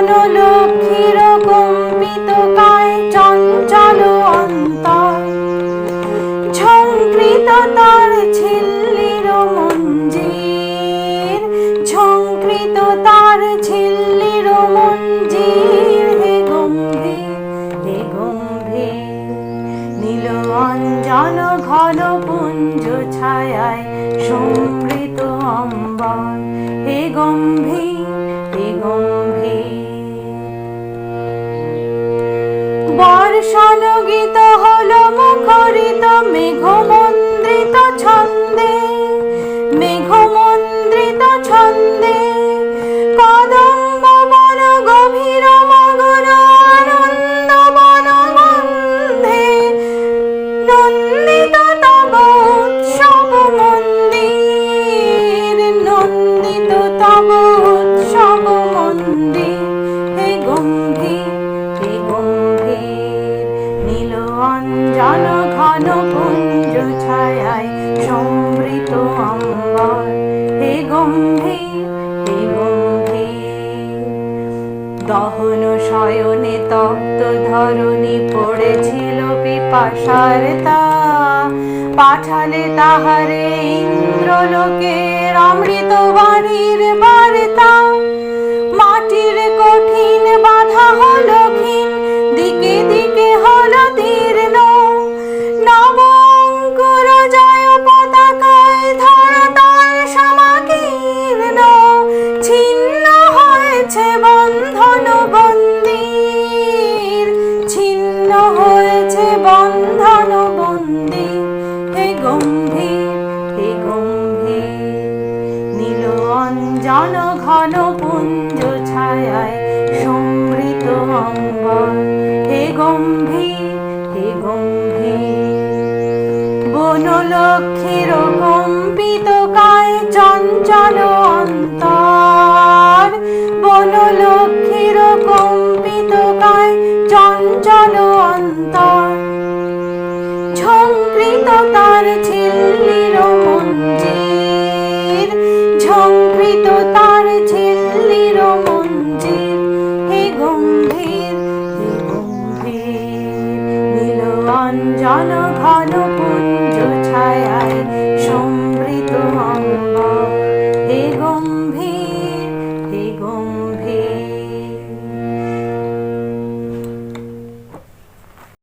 বনলক্ষীর কম্পিত কায় চঞ্চল অন্তর। ঝঙ্কৃত তার ঝিল্লির মঞ্জির। ঝঙ্কৃত তার ঝিল্লির মঞ্জির। হে গম্ভীর হে গম্ভীর, নীল অঞ্জন ঘন পুঞ্জ ছায়ায় সমৃত বর্ষণ গীত হল মুখরিত মেঘমন্দ্রিত ছায়ায় সমৃত অম্বর হে গম্ভীর, হে দহন শয়নে তপ্ত ধরণী পড়েছিল পিপাসার তা। পাঠালে তাহারে ইন্দ্রলোকের অমৃত বাণীর বার্তা ছিন্ন হয়েছে বন্ধন বন্দির হে গম্ভীর হে গম্ভীর, নীল অঞ্জন ঘন পুঞ্জ ছায়ায় সমৃত অম্বর হে গম্ভীর হে গম্ভীর বনলক্ষীর কম্পিত কায় চঞ্চল অন্তর। gone.